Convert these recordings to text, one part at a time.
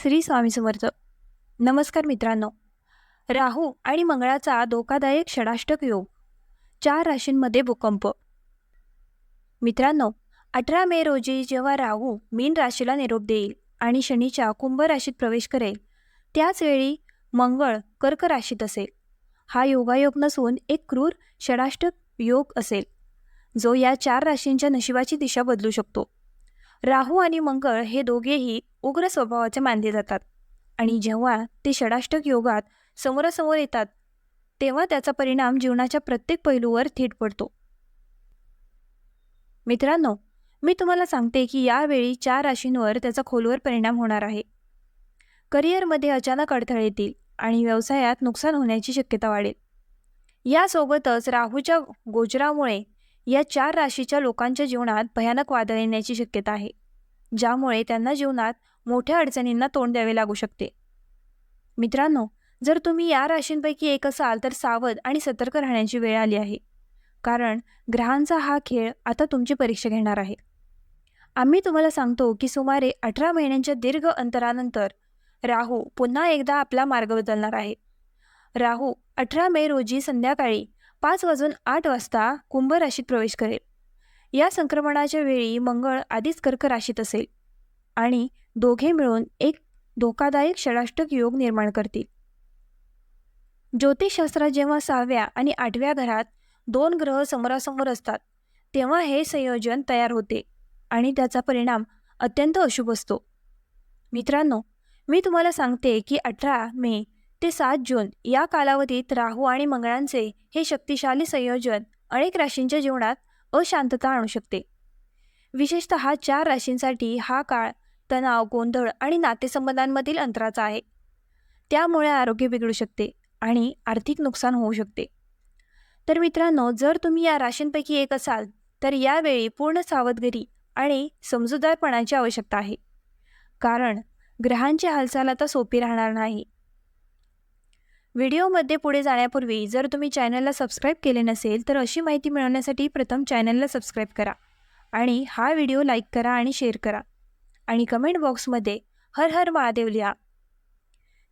श्री स्वामी समर्थ. नमस्कार मित्रांनो. राहू आणि मंगळाचा धोकादायक षडाष्टक योग. चार राशींमध्ये भूकंप. मित्रांनो अठरा मे रोजी जेव्हा राहू मीन राशीला निरोप देईल आणि शनीच्या कुंभ राशीत प्रवेश करेल त्याच वेळी मंगळ कर्क राशीत असेल. हा योगायोग नसून एक क्रूर षडाष्टक योग असेल जो या चार राशींच्या नशिबाची दिशा बदलू शकतो. राहू आणि मंगळ हे दोघेही उग्र स्वभावाचे मानले जातात. आणि जेव्हा ते षडाष्टक योगात समोरासमोर येतात तेव्हा त्याचा परिणाम जीवनाच्या प्रत्येक पैलूवर थेट पडतो. मित्रांनो मी तुम्हाला सांगते की यावेळी चार राशींवर त्याचा खोलवर परिणाम होणार आहे. करिअरमध्ये अचानक अडथळे येतील आणि व्यवसायात नुकसान होण्याची शक्यता वाढेल. यासोबतच राहूच्या गोचरामुळे या चार राशीच्या लोकांच्या जीवनात भयानक वादळ येण्याची शक्यता आहे ज्यामुळे त्यांना जीवनात मोठ्या अडचणींना तोंड द्यावे लागू शकते. मित्रांनो जर तुम्ही या राशींपैकी एक असाल तर सावध आणि सतर्क राहण्याची वेळ आली आहे कारण ग्रहांचा हा खेळ आता तुमची परीक्षा घेणार आहे. आम्ही तुम्हाला सांगतो की सुमारे अठरा महिन्यांच्या दीर्घ अंतरानंतर राहू पुन्हा एकदा आपला मार्ग बदलणार आहे. राहू अठरा मे रोजी संध्याकाळी पाच वाजून आठ वाजता कुंभ राशीत प्रवेश करेल. या संक्रमणाच्या वेळी मंगळ आधीच कर्क राशीत असेल आणि दोघे मिळून एक धोकादायक षडाष्टक योग निर्माण करतील. ज्योतिषशास्त्रात जेव्हा सहाव्या आणि आठव्या घरात दोन ग्रह समोरासमोर असतात तेव्हा हे संयोजन तयार होते आणि त्याचा परिणाम अत्यंत अशुभ असतो. मित्रांनो मी तुम्हाला सांगते की अठरा मे ते सात जून या कालावधीत राहू आणि मंगळांचे हे शक्तिशाली संयोजन अनेक राशींच्या जीवनात अशांतता आणू शकते. विशेषत चार राशींसाठी हा काळ तणाव गोंधळ आणि नातेसंबंधांमधील अंतराचा आहे. त्यामुळे आरोग्य बिघडू शकते आणि आर्थिक नुकसान होऊ शकते. तर मित्रांनो जर तुम्ही या राशींपैकी एक असाल तर यावेळी पूर्ण सावधगिरी आणि समजूतदारपणाची आवश्यकता आहे. कारण ग्रहांची हालचाल आता सोपी राहणार नाही. व्हिडिओमध्ये पुढे जाण्यापूर्वी जर तुम्ही चॅनलला सबस्क्राईब केले नसेल तर अशी माहिती मिळवण्यासाठी प्रथम चॅनलला सबस्क्राईब करा आणि हा व्हिडिओ लाईक करा आणि शेअर करा. आणि कमेंट बॉक्समध्ये हर हर महादेव लिहा.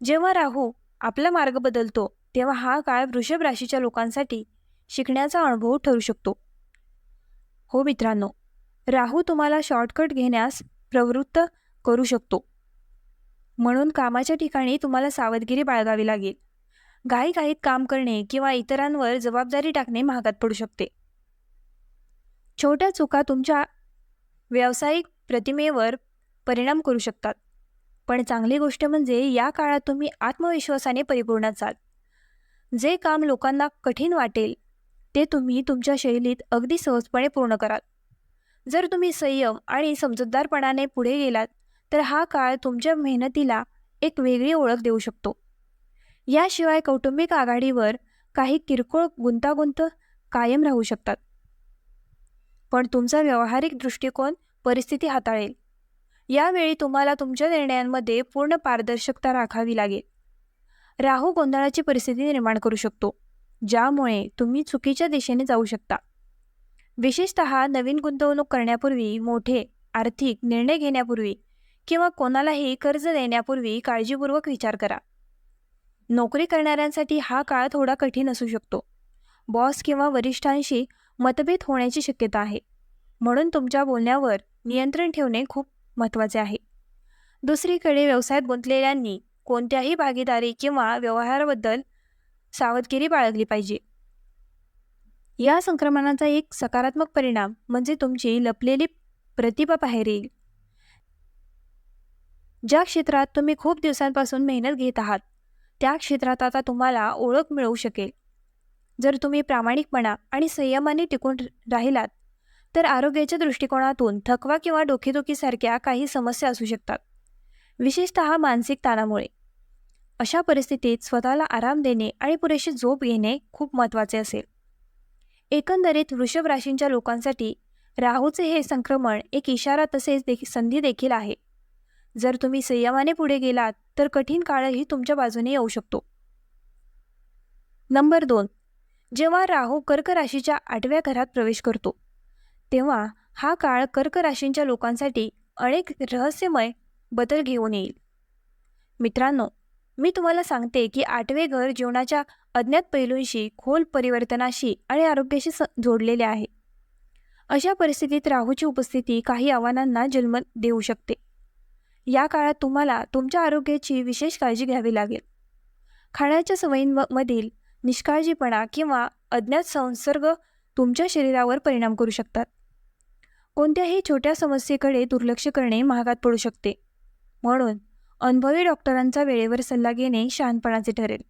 जेव्हा राहू आपला मार्ग बदलतो तेव्हा हा काळ वृषभ राशीच्या लोकांसाठी शिकण्याचा अनुभव ठरू शकतो. हो मित्रांनो राहू तुम्हाला शॉर्टकट घेण्यास प्रवृत्त करू शकतो. म्हणून कामाच्या ठिकाणी तुम्हाला सावधगिरी बाळगावी लागेल. घाईघाईत काम करणे किंवा इतरांवर जबाबदारी टाकणे महागात पडू शकते. छोट्या चुका तुमच्या व्यावसायिक प्रतिमेवर परिणाम करू शकतात. पण चांगली गोष्ट म्हणजे या काळात तुम्ही आत्मविश्वासाने परिपूर्ण असाल. जे काम लोकांना कठीण वाटेल ते तुम्ही तुमच्या शैलीत अगदी सहजपणे पूर्ण कराल. जर तुम्ही संयम आणि समजूतदारपणाने पुढे गेलात तर हा काळ तुमच्या मेहनतीला एक वेगळी ओळख देऊ शकतो. याशिवाय कौटुंबिक आघाडीवर काही किरकोळ गुंतागुंत कायम राहू शकतात. पण तुमचा व्यावहारिक दृष्टिकोन परिस्थिती हाताळेल. यावेळी तुम्हाला तुमच्या निर्णयांमध्ये पूर्ण पारदर्शकता राखावी लागेल. राहू गोंधळाची परिस्थिती निर्माण करू शकतो ज्यामुळे तुम्ही चुकीच्या दिशेने जाऊ शकता. विशेषत नवीन गुंतवणूक करण्यापूर्वी मोठे आर्थिक निर्णय घेण्यापूर्वी किंवा कोणालाही कर्ज देण्यापूर्वी काळजीपूर्वक विचार करा. नोकरी करणाऱ्यांसाठी हा काळ थोडा कठीण असू शकतो. बॉस किंवा वरिष्ठांशी मतभेद होण्याची शक्यता आहे. म्हणून तुमच्या बोलण्यावर नियंत्रण ठेवणे खूप महत्त्वाचे आहे. दुसरीकडे व्यवसायात गुंतलेल्यांनी कोणत्याही भागीदारी किंवा व्यवहाराबद्दल सावधगिरी बाळगली पाहिजे. या संक्रमणाचा एक सकारात्मक परिणाम म्हणजे तुमची लपलेली प्रतिभा बाहेर येईल. ज्या क्षेत्रात तुम्ही खूप दिवसांपासून मेहनत घेत आहात त्या क्षेत्रात आता तुम्हाला ओळख मिळवू शकेल. जर तुम्ही प्रामाणिकपणा आणि संयमाने टिकून राहिलात तर आरोग्याच्या दृष्टिकोनातून थकवा किंवा डोकेदुखीसारख्या काही समस्या असू शकतात. विशेषत मानसिक ताणामुळे. अशा परिस्थितीत स्वतःला आराम देणे आणि पुरेशी झोप घेणे खूप महत्त्वाचे असेल. एकंदरीत वृषभ राशींच्या लोकांसाठी राहूचे हे संक्रमण एक इशारा तसेच देखील संधी देखील आहे. जर तुम्ही संयमाने पुढे गेलात तर कठीण काळही तुमच्या बाजूने येऊ शकतो. नंबर दोन. जेव्हा राहू कर्क राशीच्या आठव्या घरात प्रवेश करतो तेव्हा हा काळ कर्क राशींच्या लोकांसाठी अनेक रहस्यमय बदल घेऊन येईल. मित्रांनो मी तुम्हाला सांगते की आठवे घर जीवनाच्या अज्ञात पैलूंशी खोल परिवर्तनाशी आणि आरोग्याशी स जोडलेले आहे. अशा परिस्थितीत राहूची उपस्थिती काही आव्हानांना जन्म देऊ शकते. या काळात तुम्हाला तुमच्या आरोग्याची विशेष काळजी घ्यावी लागेल. खाण्याच्या सवयींमधील निष्काळजीपणा किंवा अज्ञात संसर्ग तुमच्या शरीरावर परिणाम करू शकतात. कोणत्याही छोट्या समस्येकडे दुर्लक्ष करणे महागात पडू शकते. म्हणून अनुभवी डॉक्टरांचा वेळेवर सल्ला घेणे शहाणपणाचे ठरेल.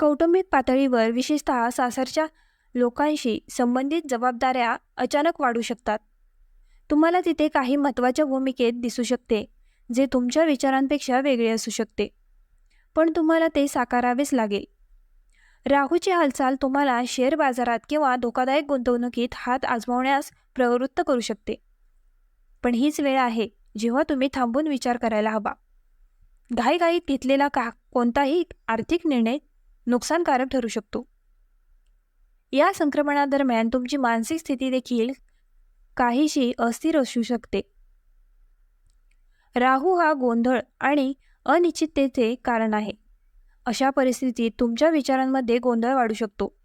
कौटुंबिक पातळीवर विशेषतः सासरच्या लोकांशी संबंधित जबाबदाऱ्या अचानक वाढू शकतात. तुम्हाला तिथे काही महत्त्वाच्या भूमिकेत दिसू शकते जे तुमच्या विचारांपेक्षा वेगळे असू शकते. पण तुम्हाला ते साकारावेच लागेल. राहूची हालचाल तुम्हाला शेअर बाजारात किंवा धोकादायक गुंतवणुकीत हात आजमावण्यास प्रवृत्त करू शकते. पण हीच वेळ आहे जेव्हा तुम्ही थांबून विचार करायला हवा. घाईघाईत घेतलेला का कोणताही आर्थिक निर्णय नुकसानकारक ठरू शकतो. या संक्रमणादरम्यान तुमची मानसिक स्थिती देखील काहीशी अस्थिर असू शकते. राहू हा गोंधळ आणि अनिश्चिततेचे कारण आहे. अशा परिस्थितीत तुमच्या विचारांमध्ये गोंधळ वाढू शकतो.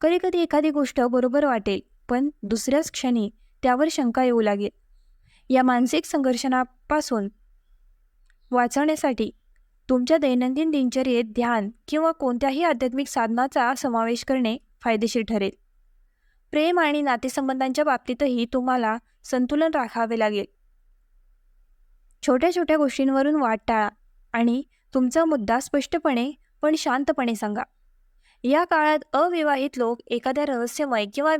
कधीकधी एखादी गोष्ट बरोबर वाटेल पण दुसऱ्याच क्षणी त्यावर शंका येऊ लागेल. या मानसिक संघर्षणापासून वाचवण्यासाठी तुमच्या दैनंदिन दिनचर्येत ध्यान किंवा कोणत्याही आध्यात्मिक साधनाचा समावेश करणे फायदेशीर ठरेल. प्रेम आणि नातेसंबंधांच्या बाबतीतही तुम्हाला संतुलन राखावे लागेल. छोट्या छोट्या गोष्टींवरून वाट टाळा आणि तुमचा मुद्दा स्पष्टपणे पण शांतपणे सांगा. या काळात अविवाहित लोक एखाद्या रहस्यमय किंवा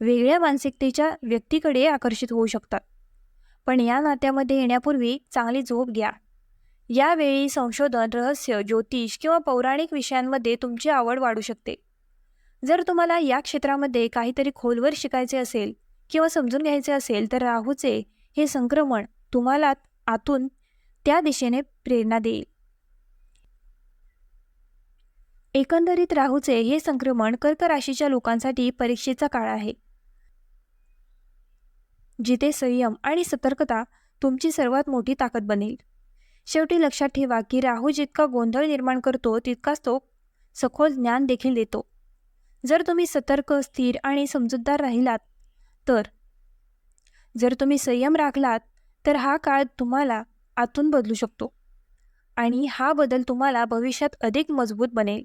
वेगळ्या मानसिकतेच्या व्यक्तीकडे आकर्षित होऊ शकतात. पण या नात्यामध्ये येण्यापूर्वी चांगली झोप घ्या. यावेळी संशोधन रहस्य ज्योतिष किंवा पौराणिक विषयांमध्ये तुमची आवड वाढू शकते. जर तुम्हाला या क्षेत्रामध्ये काहीतरी खोलवर शिकायचे असेल किंवा समजून घ्यायचे असेल तर राहूचे हे संक्रमण तुम्हाला आतून त्या दिशेने प्रेरणा देईल. एकंदरीत राहूचे हे संक्रमण कर्क राशीच्या लोकांसाठी परीक्षेचा काळ आहे. जिथे संयम आणि सतर्कता तुमची सर्वात मोठी ताकद बनेल. शेवटी लक्षात ठेवा की राहू जितका गोंधळ निर्माण करतो तितकाच तो सखोल ज्ञान देखील देतो. जर तुम्ही सतर्क स्थिर आणि समजूतदार राहिलात तर? जर तुम्ही संयम राखलात तर हा काळ तुम्हाला आतून बदलू शकतो आणि हा बदल तुम्हाला भविष्यात अधिक मजबूत बनेल.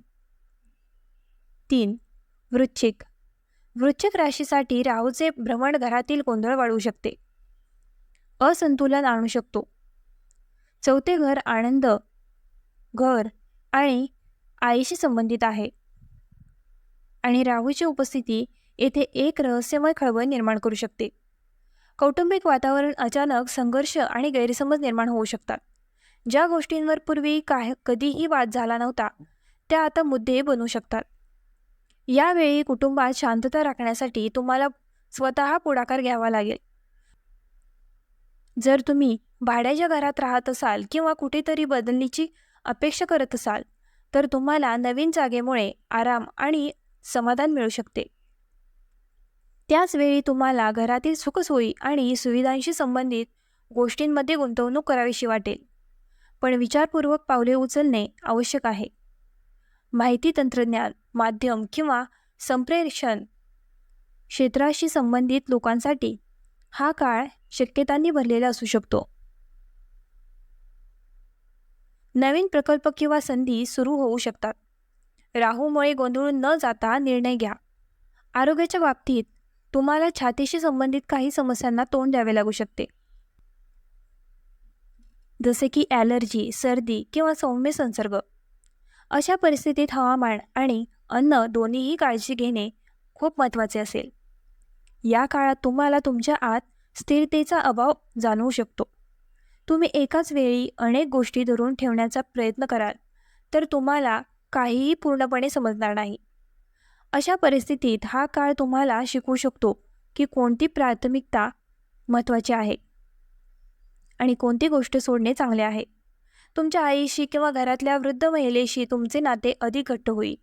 तीन वृश्चिक. वृश्चिक राशीसाठी राहूचे भ्रमण घरातील गोंधळ वाढवू शकते. असंतुलन आणू शकतो. चौथे घर आनंद घर आणि आईशी संबंधित आहे. आणि राहूची उपस्थिती येथे एक रहस्यमय खळबळ निर्माण करू शकते. कौटुंबिक वातावरण अचानक संघर्ष आणि गैरसमज निर्माण होऊ शकतात. ज्या गोष्टींवर पूर्वी काय कधीही वाद झाला नव्हता त्या आता मुद्दे बनू शकतात. यावेळी कुटुंबात शांतता राखण्यासाठी तुम्हाला स्वतः पुढाकार घ्यावा लागेल. जर तुम्ही भाड्याच्या घरात राहत असाल किंवा कुठेतरी बदलण्याची अपेक्षा करत असाल तर तुम्हाला नवीन जागेमुळे आराम आणि समाधान मिळू शकते. त्याचवेळी तुम्हाला घरातील सुखसोयी आणि सुविधांशी संबंधित गोष्टींमध्ये गुंतवणूक करावीशी वाटेल. पण विचारपूर्वक पावले उचलणे आवश्यक आहे. माहिती तंत्रज्ञान माध्यम किंवा संप्रेषण क्षेत्राशी संबंधित लोकांसाठी हा काळ शक्यतांनी भरलेला असू शकतो. नवीन प्रकल्प किंवा संधी सुरू होऊ शकतात. राहूमुळे गोंधळून न जाता निर्णय घ्या. आरोग्याच्या बाबतीत तुम्हाला छातीशी संबंधित काही समस्यांना तोंड द्यावे लागू शकते. जसे की ॲलर्जी सर्दी किंवा सौम्य संसर्ग. अशा परिस्थितीत हवामान आणि अन्न दोन्हीही काळजी घेणे खूप महत्त्वाचे असेल. या काळात तुम्हाला तुमच्या आत स्थिरतेचा अभाव जाणवू शकतो. तुम्ही एकाच वेळी अनेक गोष्टी धरून ठेवण्याचा प्रयत्न कराल तर तुम्हाला काहीही पूर्णपणे समजणार नाही. अशा परिस्थितीत हा काळ तुम्हाला शिकवू शकतो की कोणती प्राथमिकता महत्त्वाची आहे आणि कोणती गोष्ट सोडणे चांगले आहे. तुमच्या आईशी किंवा घरातल्या वृद्ध महिलेशी तुमचे नाते अधिक घट्ट होईल.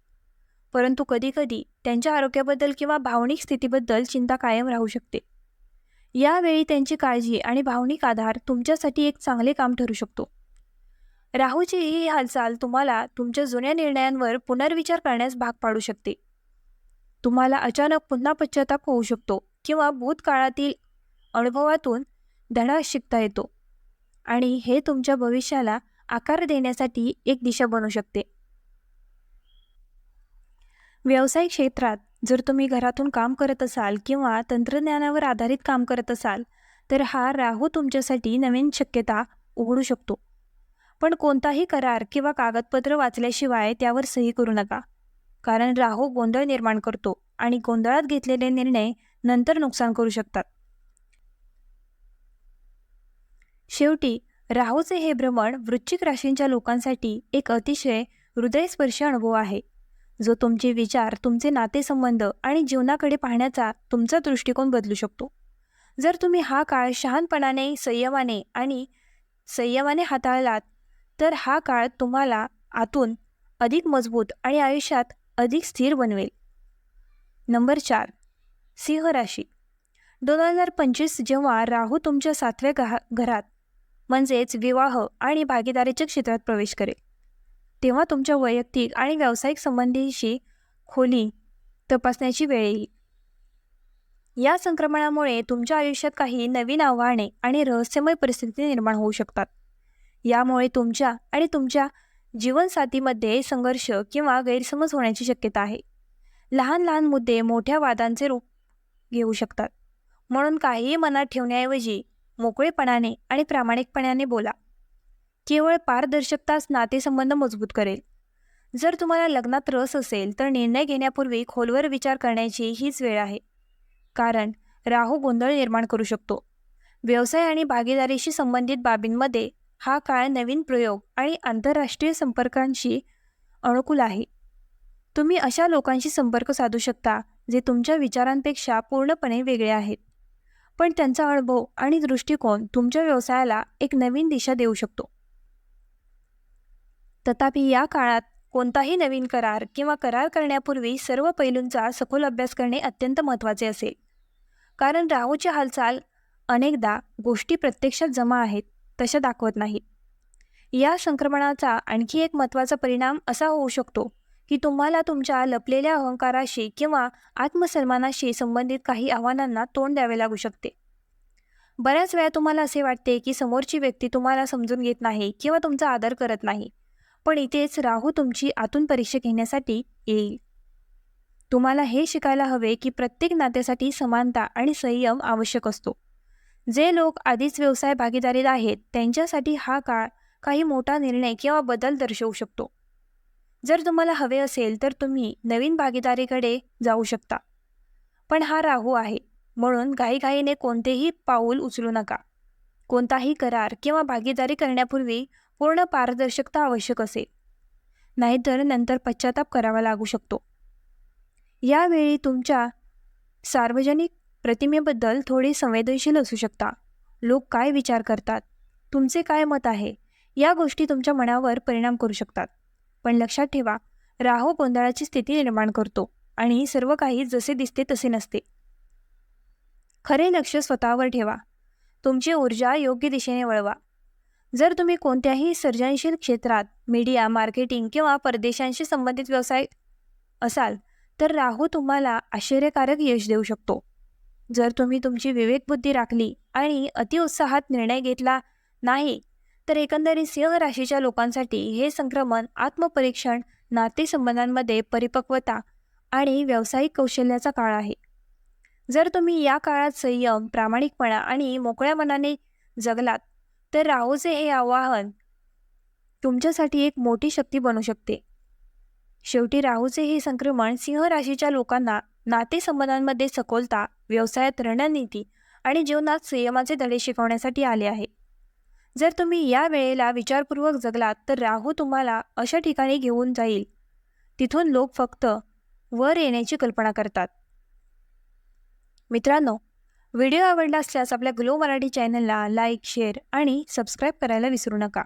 परंतु कधीकधी त्यांच्या आरोग्याबद्दल किंवा भावनिक स्थितीबद्दल चिंता कायम राहू शकते. यावेळी त्यांची काळजी आणि भावनिक आधार तुमच्यासाठी एक चांगले काम ठरू शकतो. राहूची ही हालचाल तुम्हाला तुमच्या जुन्या निर्णयांवर पुनर्विचार करण्यास भाग पाडू शकते. तुम्हाला अचानक पुन्हा पश्चाताप होऊ शकतो किंवा भूतकाळातील अनुभवातून धडा शिकता येतो आणि हे तुमच्या भविष्याला आकार देण्यासाठी एक दिशा बनू शकते. व्यावसायिक क्षेत्रात जर तुम्ही घरातून काम करत असाल किंवा तंत्रज्ञानावर आधारित काम करत असाल तर हा राहू तुमच्यासाठी नवीन शक्यता उघडू शकतो. पण कोणताही करार किंवा कागदपत्र वाचल्याशिवाय त्यावर सही करू नका. कारण राहू गोंधळ निर्माण करतो आणि गोंधळात घेतलेले निर्णय नंतर नुकसान करू शकतात. शेवटी राहूचे हे भ्रमण वृश्चिक राशींच्या लोकांसाठी एक अतिशय हृदयस्पर्शी अनुभव आहे. जो तुमचे विचार तुमचे नातेसंबंध आणि जीवनाकडे पाहण्याचा तुमचा दृष्टिकोन बदलू शकतो. जर तुम्ही हा काळ शहानपणाने संयमाने आणि संयमाने हाताळलात तर हा काळ तुम्हाला आतून अधिक मजबूत आणि आयुष्यात अधिक स्थिर बनवेल. नंबर चार सिंह राशी. दोन हजार पंचवीस जेव्हा राहू तुमच्या सातव्या गहा घरात म्हणजेच विवाह आणि भागीदारीच्या क्षेत्रात प्रवेश करेल. तेव्हा तुमच्या वैयक्तिक आणि व्यावसायिक संबंधीशी खोली तपासण्याची वेळ येईल. या संक्रमणामुळे तुमच्या आयुष्यात काही नवीन आव्हाने आणि रहस्यमय परिस्थिती निर्माण होऊ शकतात. यामुळे तुमच्या आणि तुमच्या जीवनसाथीमध्ये संघर्ष किंवा गैरसमज होण्याची शक्यता आहे. लहान लहान मुद्दे मोठ्या वादांचे रूप घेऊ शकतात. म्हणून काहीही मनात ठेवण्याऐवजी मोकळेपणाने आणि प्रामाणिकपणाने बोला. केवळ पारदर्शकताच नातेसंबंध मजबूत करेल. जर तुम्हाला लग्नात रस असेल तर निर्णय घेण्यापूर्वी खोलवर विचार करण्याची हीच वेळ आहे. कारण राहू गोंधळ निर्माण करू शकतो. व्यवसाय आणि भागीदारीशी संबंधित बाबींमध्ये हा काळ नवीन प्रयोग आणि आंतरराष्ट्रीय संपर्कांशी अनुकूल आहे. तुम्ही अशा लोकांशी संपर्क साधू शकता जे तुमच्या विचारांपेक्षा पूर्णपणे वेगळे आहेत. पण त्यांचा अनुभव आणि दृष्टिकोन तुमच्या व्यवसायाला एक नवीन दिशा देऊ शकतो. तथापि या काळात कोणताही नवीन करार किंवा करार करण्यापूर्वी सर्व पैलूंचा सखोल अभ्यास करणे अत्यंत महत्त्वाचे असेल. कारण राहूची हालचाल अनेकदा गोष्टी प्रत्यक्षात जमा आहेत. तशा दाखवत नाही. या संक्रमणाचा आणखी एक महत्त्वाचा परिणाम असा होऊ शकतो की तुम्हाला तुमच्या लपलेल्या अहंकाराशी किंवा आत्मसन्मानाशी संबंधित काही आव्हानांना तोंड द्यावे लागू शकते. बऱ्याच वेळा तुम्हाला असे वाटते की समोरची व्यक्ती तुम्हाला समजून घेत नाही किंवा तुमचा आदर करत नाही पण इथेच राहू तुमची आतून परीक्षा घेण्यासाठी येईल. तुम्हाला हे शिकायला हवे की प्रत्येक नात्यासाठी समानता आणि संयम आवश्यक असतो. जे लोक आधीच व्यवसाय भागीदारीत आहेत त्यांच्यासाठी हा काळ काही मोठा निर्णय किंवा बदल दर्शवू शकतो. जर तुम्हाला हवे असेल तर तुम्ही नवीन भागीदारीकडे जाऊ शकता. पण हा राहू आहे म्हणून घाईघाईने कोणतेही पाऊल उचलू नका. कोणताही करार किंवा भागीदारी करण्यापूर्वी पूर्ण पारदर्शकता आवश्यक असेल. नाहीतर नंतर पश्चाताप करावा लागू शकतो. यावेळी तुमच्या सार्वजनिक प्रतिमेबद्दल थोडे संवेदनशील असू शकता. लोक काय विचार करतात? तुमचे काय मत आहे? या गोष्टी तुमच्या मनावर परिणाम करू शकतात. पण लक्षात ठेवा राहू गोंधळाची स्थिती निर्माण करतो आणि सर्व काही जसे दिसते तसे नसते. खरे लक्ष स्वतःवर ठेवा. तुमची ऊर्जा योग्य दिशेने वळवा. जर तुम्ही कोणत्याही सर्जनशील क्षेत्रात मीडिया मार्केटिंग किंवा परदेशांशी संबंधित व्यवसाय असाल तर राहू तुम्हाला आश्चर्यकारक यश देऊ शकतो. जर तुम्ही तुमची विवेकबुद्धी राखली आणि अतिउत्साहात निर्णय घेतला नाही तर एकंदरीत सिंह राशीच्या लोकांसाठी हे संक्रमण आत्मपरीक्षण नातेसंबंधांमध्ये परिपक्वता आणि व्यावसायिक कौशल्याचा काळ आहे. जर तुम्ही या काळात संयम प्रामाणिकपणा आणि मोकळ्या मनाने जगलात तर राहूचे हे आवाहन तुमच्यासाठी एक मोठी शक्ती बनू शकते. शेवटी राहूचे हे संक्रमण सिंह राशीच्या लोकांना नातेसंबंधांमध्ये सखोलता व्यवसायात रणनीती आणि जीवनात संयमाचे धडे शिकवण्यासाठी आले आहे. जर तुम्ही या वेळेला विचारपूर्वक जगलात तर राहू तुम्हाला अशा ठिकाणी घेऊन जाईल. तिथून लोक फक्त वर येण्याची कल्पना करतात. मित्रांनो व्हिडिओ आवडला असल्यास आपल्या ग्लो मराठी चॅनलला लाईक शेअर आणि सबस्क्राईब करायला विसरू नका.